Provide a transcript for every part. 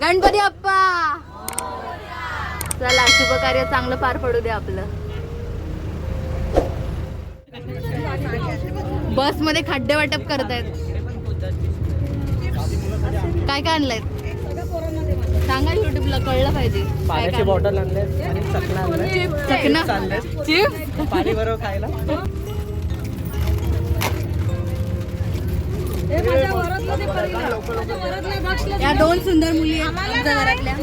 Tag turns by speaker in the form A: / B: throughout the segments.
A: गणपती अप्पा चला शुभ कार्य चांगलं पार पडू दे आपलं. बसमध्ये खड्डे वाटप करतायत. काय काय आणलंय? सांगा युट्यूबला कळलं पाहिजे. काय
B: पाण्याची
A: काय
B: बॉटल आणले आणि चकना आणले
A: चकना
B: चालले
A: चिप्स
B: पाणी बरोबर खायला.
A: या दोन सुंदर मुली आमच्या घरातल्या.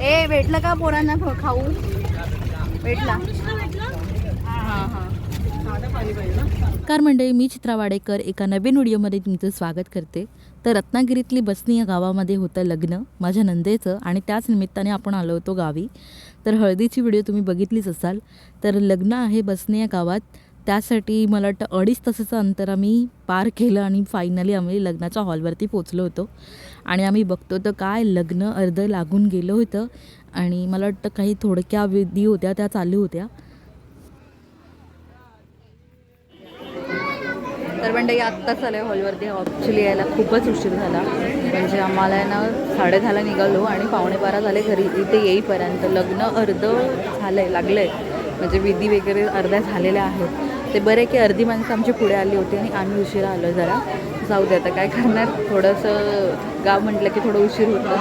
A: ए भेटलं का पोरांना खाऊ? भेटला. हा हा
C: नमस्कार मंडळी मी चित्रा वाडेकर. एका नवीन व्हिडिओमध्ये तुमचं स्वागत करते. तर रत्नागिरीतली बसनी या गावामध्ये होतं लग्न माझ्या नंदेचं आणि त्याच निमित्ताने आपण आलो होतो गावी. तर हळदीची व्हिडिओ तुम्ही बघितलीच असाल. तर लग्न आहे बसनी या गावात. त्यासाठी मला वाटतं अडीच तासाचं अंतर आम्ही पार केलं आणि फायनली आम्ही लग्नाच्या हॉलवरती पोचलो होतो. आणि आम्ही बघतो तर काय लग्न अर्ध लागून गेलं होतं. आणि मला वाटतं काही थोडक्या विधी होत्या त्या चालू होत्या.
A: तर मंडळी आत्ताच आलं हॉलवरती ॲक्च्युली यायला खूपच उशीर झाला. म्हणजे आम्हाला ना साडे दहाला निघालो आणि पावणे बारा झाले घरी. इथे येईपर्यंत लग्न अर्ध झालं आहे लागलं आहे म्हणजे विधी वगैरे अर्ध्या झालेल्या आहेत. ते बरे की अर्धी माणसं आमची पुढे आली होती आणि आम्ही उशिरा आलो जरा. जाऊ दे आता काय करणार? थोडंसं गाव म्हटलं की थोडं उशीर होतं.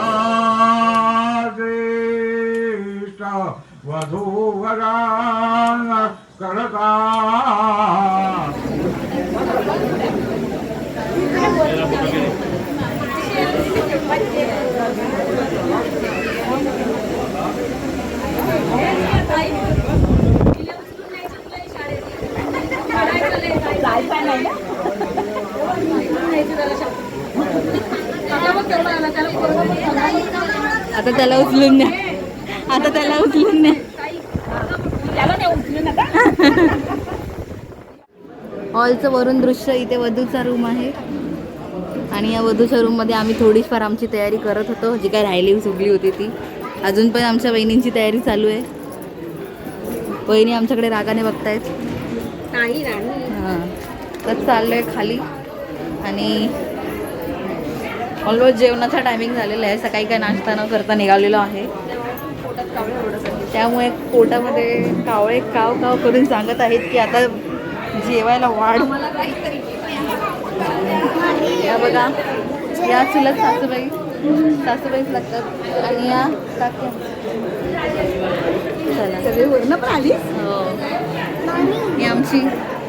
A: आता त्याला उचलून द्या आता त्याला उचलून द्या हॉलचं वरून दृश्य इथे वधूचा रूम आहे. आणि या वधूच्या रूममध्ये आम्ही थोडीफार आमची तयारी करत होतो. जी काय राहिली सुगली होती ती. अजून पण आमच्या बहिणींची तयारी चालू आहे. बहिणी आमच्याकडे रागाने बघतायत. हां. तर चाललो आहे खाली. आणि ऑलमोस्ट जेवणाचा टायमिंग झालेला आहे. सकाळी काय नाश्ता न करता निघालेलो आहे. त्यामुळे पोटामध्ये कावळे काव काव करून सांगत आहेत की आता जेवायला वाढ. या बघा. या चुलत सासूबाई. सासूबाईच लागतात. आणि या चला. सगळे वर्ण पण आली हो. ही आमची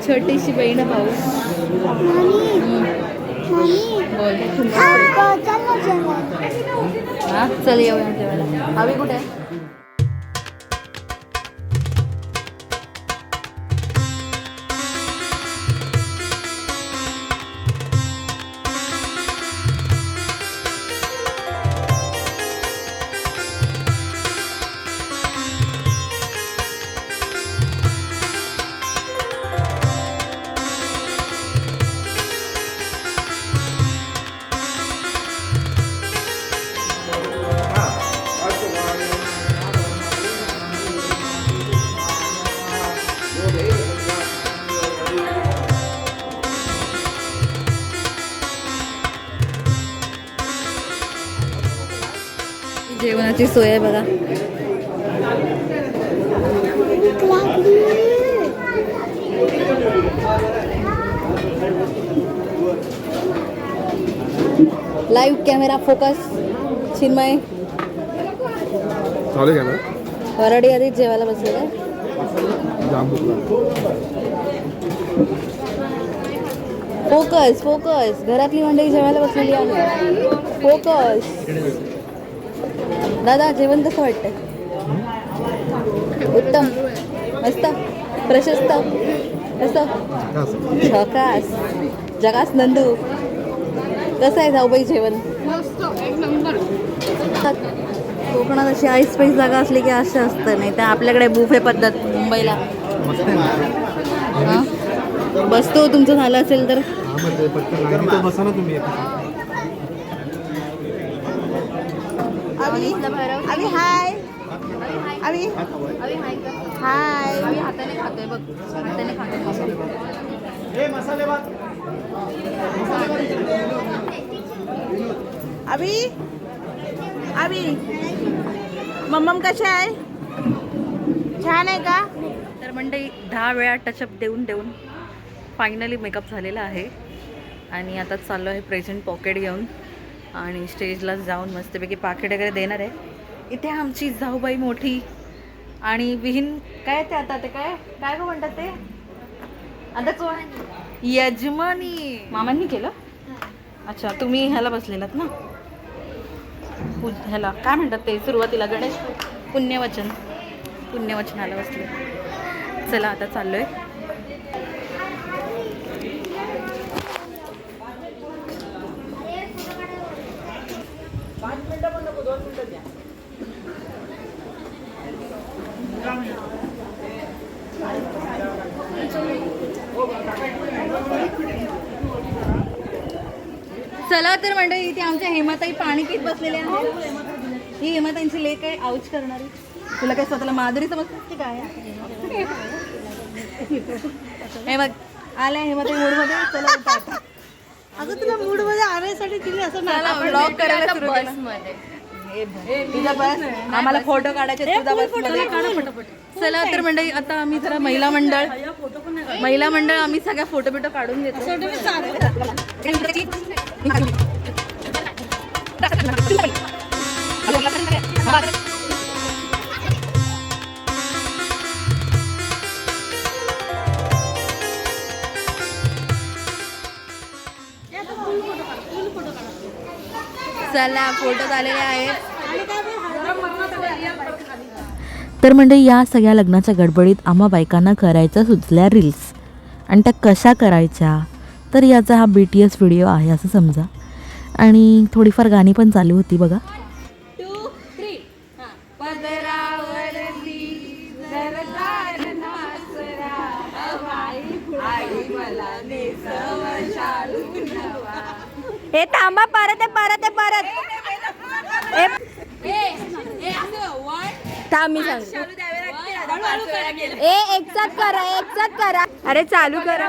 A: छोटीशी बहीण भाऊ. बोल. हा चल येऊया जेवायला. हवी कुठे आहे? जेवणाची सोय आहे बघा. लाईव्ह कॅमेरा फोकस चिन्मय
D: चालू का
A: वराडी आधीच जेवायला बसले फोकस फोकस घरातली मंडळी जेवायला बसलेली आहे. फोकस दादा जेवण कसं वाटतंय? उत्तम. मस्त. प्रशस्त. मस्त. झकास जगास नंदू. कसं आहे जाऊबाई जेवण? कोकणात अशी आईस पैस जागा असली की असं असतं नाही तर आपल्याकडे बुफे पद्धत मुंबईला. हां? बसतो तुमचं झालं असेल तर.
D: तुम्ही
A: अभि हाय अभि. हाय मी हाताने खातोय बघ. हाताने खातोय.
B: अभि. अभि. मम्मम कशा आहे? छान आहे का?
A: तर मंडळी दहा वेळा टचअप देऊन देऊन फायनली मेकअप झालेला आहे. आणि आता चाललो आहे प्रेझेंट पॉकेट घेऊन. आणि स्टेजला जाऊन मस्तपैकी पाकिट वगैरे देणार आहे. इथे आमची जाऊबाई मोठी आणि विहीन काय ते आता? ते काय? काय गं म्हणतात ते? आता कोण यजमानी. मामांनी केलं? अच्छा तुम्ही ह्याला बसलेलात ना? ह्याला. काय म्हणतात ते? सुरुवातीला गणेश? पुण्यवचन. पुण्यवचनाला बसले. चला आता चाललोय. चला तर मंडळी इथे आमच्या हेमाताई पाणी पित बसलेल्या आहेत. ही हेमाताईंची लेख आहे आऊच करणारी. तुला काय स्वतःला माधुरी समजतेस की काय? हे बघ आल्या हेमाताई मूडमध्ये. चला आता.
B: अगं तुला मूडमध्ये आणण्यासाठी तिने असं
A: ब्लॉग करायला सुरू तुझा बस आम्हाला फोटो काढायचे तुझा बस चला तर मंडळी आता आम्ही जरा महिला मंडळ महिला मंडळ आम्ही सगळ्या फोटो बिटो काढून घेतो चला फोटो झालेले आहेत.
C: तर म्हणजे या सगळ्या लग्नाच्या गडबडीत आम्हा बायकांना करायचं सुचल्या रील्स आणि त्या कशा करायच्या? तर याचा हा बी टी एस व्हिडिओ आहे असं समजा. आणि थोडीफार गाणी पण चालू होती बघा.
A: हे थांबा परत परत परत. थांब ए एकसाथ करा एकसाथ करा. अरे चालू करा.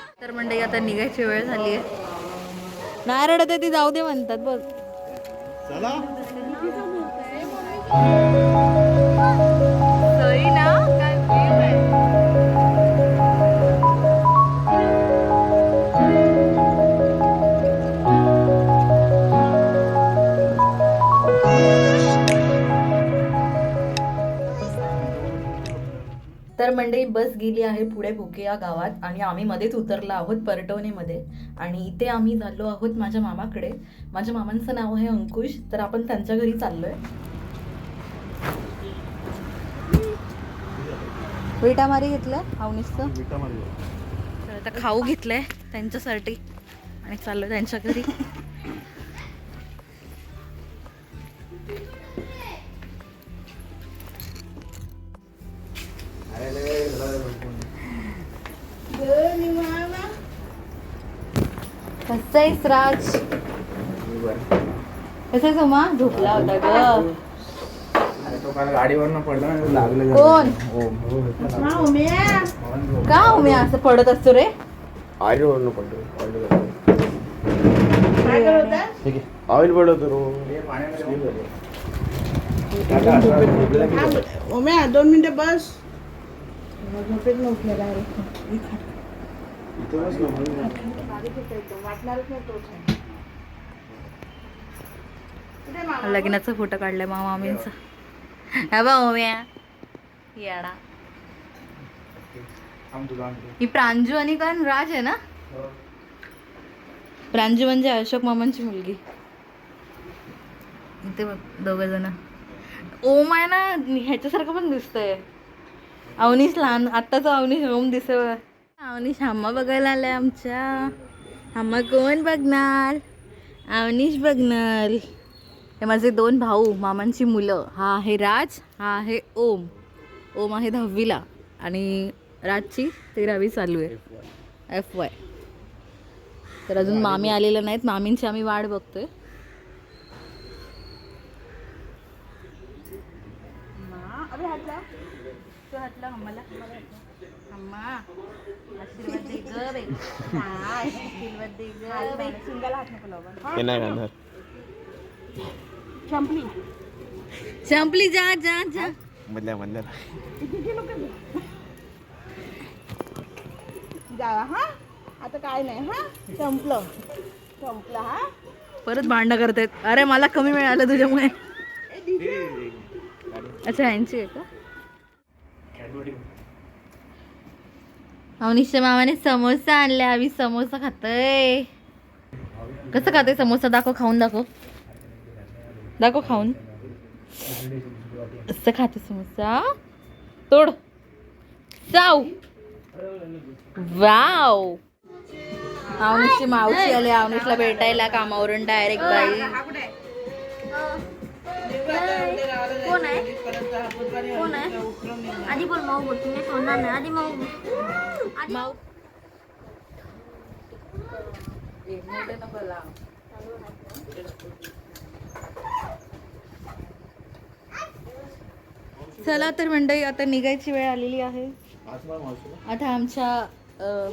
A: तर मंडळी आता निघायची वेळ झाली आहे नाही रडत आहे ती जाऊ दे म्हणतात बघ. सई गेली आहे पुढे भुके या गावात आणि आम्ही मध्येच उतरलो आहोत परटवणेमध्ये. आणि इथे आम्ही झालो आहोत माझ्या मामाकडे. माझ्या मामांचं नाव आहे अंकुश तर आपण त्यांच्या घरी चाललोय. विटा मारी घेतलं अवनीसचं तर आता खाऊ घेतलंय त्यांच्यासाठी. आणि चाललोय त्यांच्या घरी. कसं आहेस राज कसं आहे सोमा? झोपला होता ग.
D: आणि लागलं
A: कोण? का उम्या असं पडत असतो रे?
D: गाडीवरनं आहे. ऑइल पडत रो.
B: ओम्या दोन मिनिटं बस.
A: लग्नाचा फोटो काढलाय मामा मामींचा. हा बा येडा. ही प्रांजू आणि कोण राज आहे ना? प्रांजू म्हणजे अशोक मामांची मुलगी. इथे बघ दोघ जण. ओम आहे ना ह्याच्यासारखं पण दिसतंय. अवनीश लहान आत्ताचा अवनीश ओम दिसतोय अवनीश हम्मा बघायला आलाय आमच्या. हम्मा कोण बघणार? अवनीश बघणार. हे माझे दोन भाऊ मामांची मुलं. हा आहे राज हा आहे ओम. ओम आहे दहावीला. आणि राजची तेरावी चालू आहे. F Y. तर अजून मामी आलेल्या नाहीत. मामींची आम्ही वाट बघतोय.
D: हे नाही घालणार
A: संपली जा जा जा.
D: मधल्या मधल्या.
B: जावा हा. आता काय नाही हा. संपलं संपलं हा.
A: परत भांडणं करतायत. अरे मला कमी मिळालं तुझ्यामुळे. अच्छा यांची आहे का? अवनीशच्या मामाने समोसा आणला आम्ही समोसा खातोय. कसं खाते समोसा? दाखव खाऊन दाखव. दाखव खाऊन. असं खाते समोसा. तोड. जाऊ. वाव. अवनीशची मावशी आले अवनीशला भेटायला कामावरून डायरेक्ट बाई.
E: कोण आहे? कोण आहे? आधी बोल माऊ बोल तुम्ही सोडणार नाही. आधी माऊ.
A: चला तर मंडळी आता निघायची वेळ आलेली आहे. आता आमच्या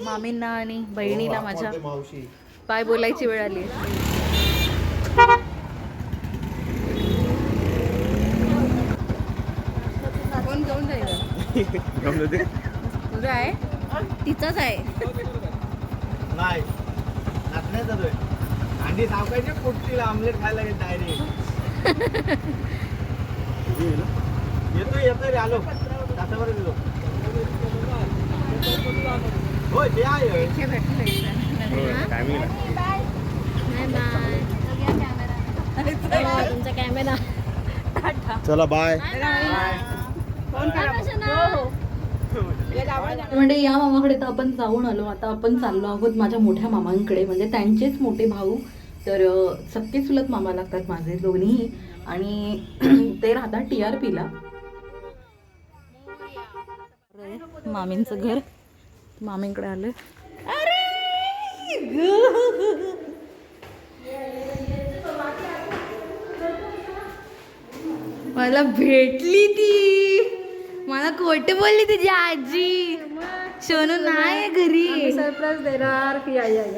A: मामींना आणि बहिणीला माझ्या पाय बोलायची वेळ आली कोण घेऊन जाईल तुझा आहे? तिचाच आहे.
D: नाही. अंडी सावकायचे आमलेट खायला लागेल डायरेक्ट येतोय येतोय रे आलो. तासावर गेलो होय ते आहे
E: बाय बाय. तुमचा कॅमेरा
D: चला बाय.
C: म्हणजे या मामाकडे तर आपण जाऊन आलो. आता आपण चाललो आहोत माझ्या मोठ्या मामांकडे. म्हणजे त्यांचेच मोठे भाऊ. तर सख्खे चुलत मामा लागतात माझे दोन्ही. आणि ते राहतात टी आर पीला.
A: मामींचं घर. मामींकडे आलं मला भेटली ती. मला खोट बोलली तुझी आजी. सोनू नाही घरी.
B: सरप्राईज देणार. की आई आई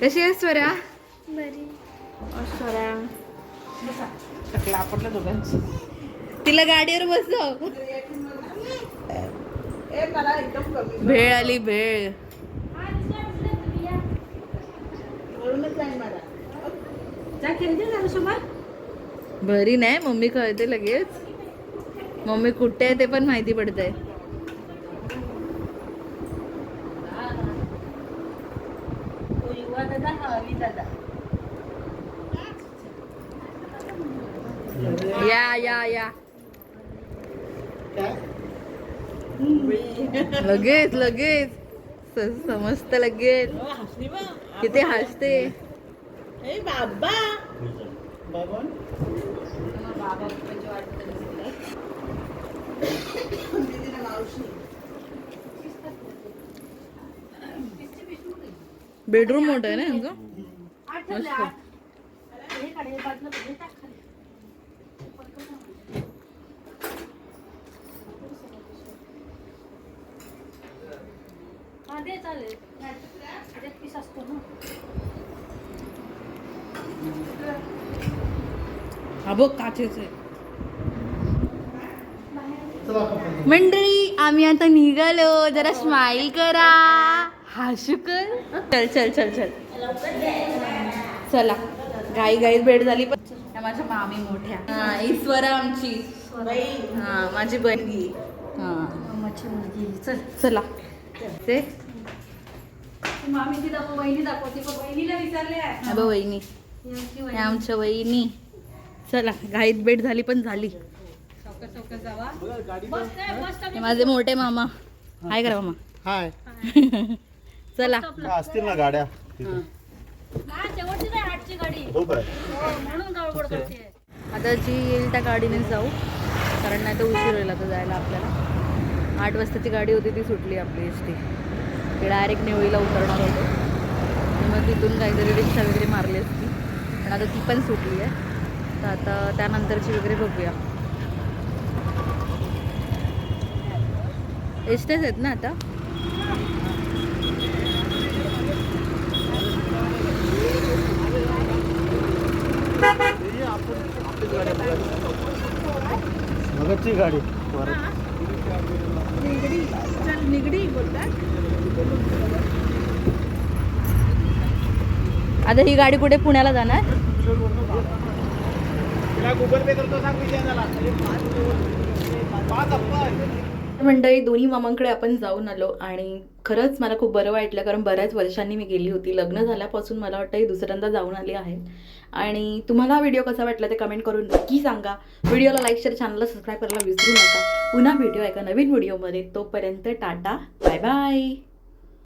A: कशी आहेस स्वरा?
B: टकला आपटलं दोघांची
A: तिला गाडीवर बसव.
B: कमी
A: भेळ आली भेळ. भरी नाही मम्मी कळते लगेच. मम्मी कुठे आहे ते पण माहिती पडतंय.
B: युवा दादा हवी दादा
A: या या या. लगेच लगेच. समजत लगेच. किती हसते.
B: ए बाबा
A: बेडरूम मोठा आहे ना यांचं? मस्त हा बघ काचेच आहे. मंडळी आम्ही आता निघालो. जरा स्माईल करा. हसू कर चल चल चल चल. चला. गाई गाईत भेट झाली. पण माझ्या मामी मोठ्या. हा ईश्वरा आमची. हा माझी बहिणी. हा. चल. चला ते
E: दाखव वहिनी दाखवते वहिनीला विचारले
A: हा आमच्या वहिनी चला घाईत भेट झाली पण झाली. हे माझे मोठे मामा. हाय करा मामा
D: हाय.
A: चला.
D: असतील ना गाड्या
A: हा. आता जी येईल त्या गाडीने जाऊ. कारण नाही तर उशीर होईल आता जायला आपल्याला. आठ वाजताची गाडी होती ती सुटली आपली एस टी ते डायरेक्ट नेवळीला उतरणार होतो. आणि मग तिथून काहीतरी रिक्षा वगैरे मारली असती. पण आता ती पण सुटली आहे. तर आता त्यानंतरची वगैरे बघूया. एस टीच आहेत ना आता?
D: भगतची गाडी.
B: निगडी चल निगडी बोलतात
A: आता ही गाडी कुठे पुण्याला जाणार?
D: गुगल पे करतो सांग विजयाला
A: मंडळी दोन्ही मामांकडे आपण जाऊन आलो आणि खरंच मला खूप बरं वाटलं कारण बऱ्याच वर्षांनी मी गेली होती. लग्न झाल्यापासून मला वाटतं ही दुसऱ्यांदा जाऊन आली आहे आणि तुम्हाला व्हिडिओ कसा वाटला ते कमेंट करून नक्की सांगा. व्हिडिओला लाईक शेअर चॅनलला सबस्क्राईब करायला विसरू नका. पुन्हा व्हिडिओ एका नवीन व्हिडिओमध्ये तोपर्यंत टाटा बाय बाय